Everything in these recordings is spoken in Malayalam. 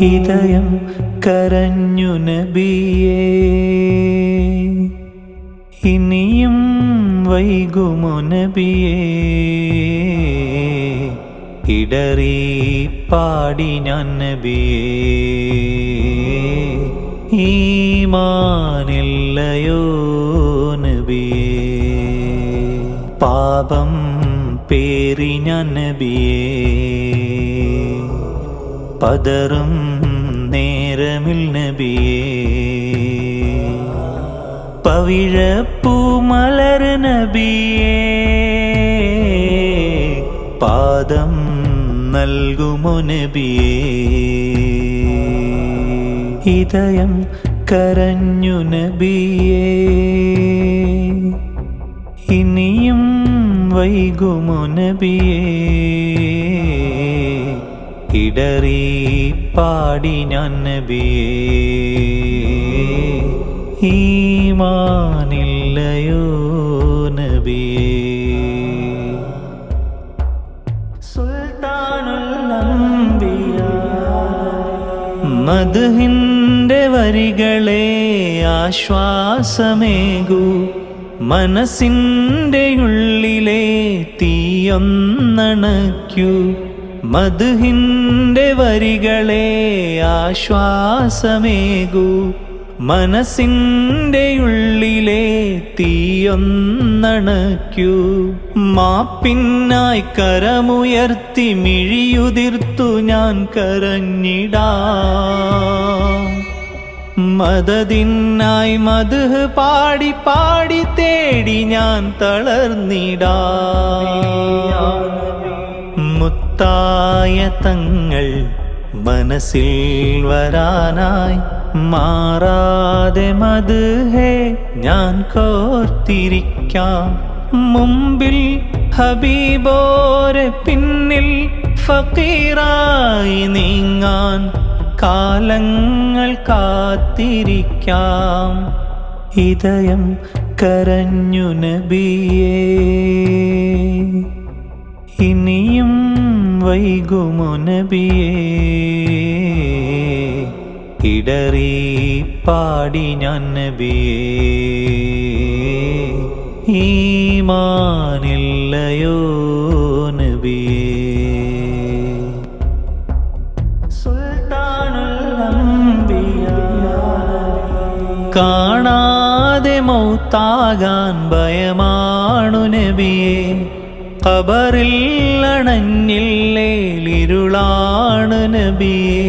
ഹൃദയം കരഞ്ഞു നബിയേ. ഇനിയും വൈകുമോ നബിയേ. ഇടറി പാടി ഞാൻ നബിയേ ഈമാനില്ലയോ നബിയേ? പാപം പേറി ഞാൻ നബിയേ പതറും നേരമിൽ നബിയേ. പവിഴപ്പൂ മലർ നബിയേ പാദം നൽകുമോ നബിയേ? ഹൃദയം കരഞ്ഞു നബിയേ. ഇനിയും വൈകുമോ നബിയേ? ഇടറി പാടി ഞാൻ നബിയേ. ഈമാനില്ലയോ നബിയേ? മധുഹിന്റെ വരികളെ ആശ്വാസമേകൂ. മനസ്സിന്റെ ഉള്ളിലെ തീയൊന്നണയ്ക്കൂ. മധുഹിന്റെ വരികളെ ആശ്വാസമേകൂ. മനസ്സിന്റെ ഉള്ളിലെ തീയൊന്നണയ്ക്കൂ. മാപ്പിന്നായി കരമുയർത്തി മിഴിയുതിർത്തു ഞാൻ കരഞ്ഞിടാ. മതതിന്നായി മധു പാടി പാടി തേടി ഞാൻ തളർന്നിടാ. മുത്തായ തങ്ങൾ മനസ്സിൽ വരാനായി മാറാതെ മത് ഹേ ഞാൻ കോർത്തിരിക്കാം. മുമ്പിൽ ഹബീബോരെ പിന്നിൽ ഫക്കീറായി നീങ്ങാൻ കാലങ്ങൾ കാത്തിരിക്കാം. ഹൃദയം കരഞ്ഞു നബിയേ ഇനിയും വൈകുമോ നബിയേ ഇടറി പാടി ഞാൻ നബിയേ. ഈമാനില്ലയോ നബിയേ. കാണാതെ മൗത്താകാൻ ഭയമാണു നബിയെ. ഖബറിൽ അണഞ്ഞില്ലേലിരുളാണ് നബിയെ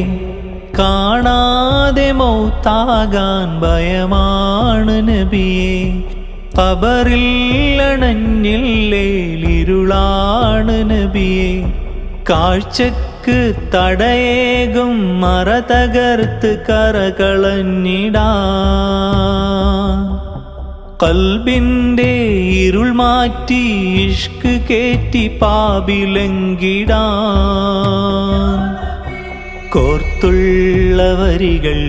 കാണാതെ മൗത്താകാൻ ഭയമാണ് നബിയെ ഖബറിൽ അണഞ്ഞില്ലേലിരുളാണ് നബിയെ കാഴ്ചക്ക് തടയേകും മറ തകർത്ത് കരകളഞ്ഞിടാൻ കൽബിന്റെ ഇരുൾ മാറ്റി ഇഷ്ക് കേറ്റി പാപിലങ്കിടാൻ കോർത്തുള്ള വരികൾ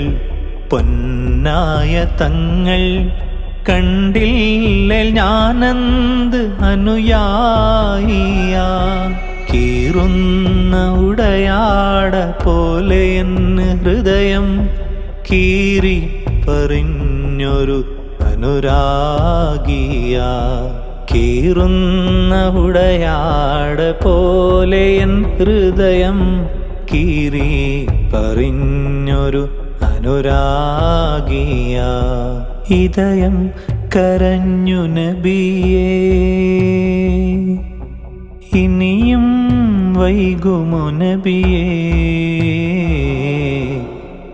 പൊന്നായ തങ്ങൾ കണ്ടില്ല ഞാനന്ത് അനുയായിയ. കീറുന്ന ഉടയാട പോലെ എന്ന് ഹൃദയം കീറി പറഞ്ഞൊരു അനുരാഗിയ കീറുന്ന ഉടയാട് പോലെ എൻ ഹൃദയം കീറി പറഞ്ഞൊരു അനുരാഗിയ ഹൃദയം കരഞ്ഞു നബിയേ. ഇനിയും വൈകുമോ നബിയേ.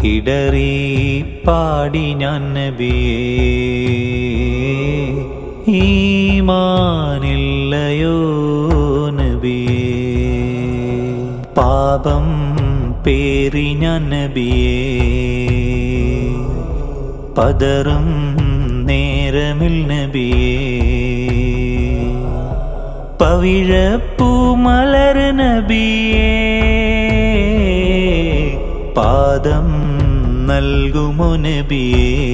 ഇടറി പാടി ഞാൻ നബിയേ ഈമാനില്ലയോ നബിയേ? പാപം പേറി ഞാൻ നബിയേ പതറും നേരമിൽ നബിയേ. പവിഴപ്പൂ മലർ നബിയേ പാദം നൽകുമോ നബിയേ?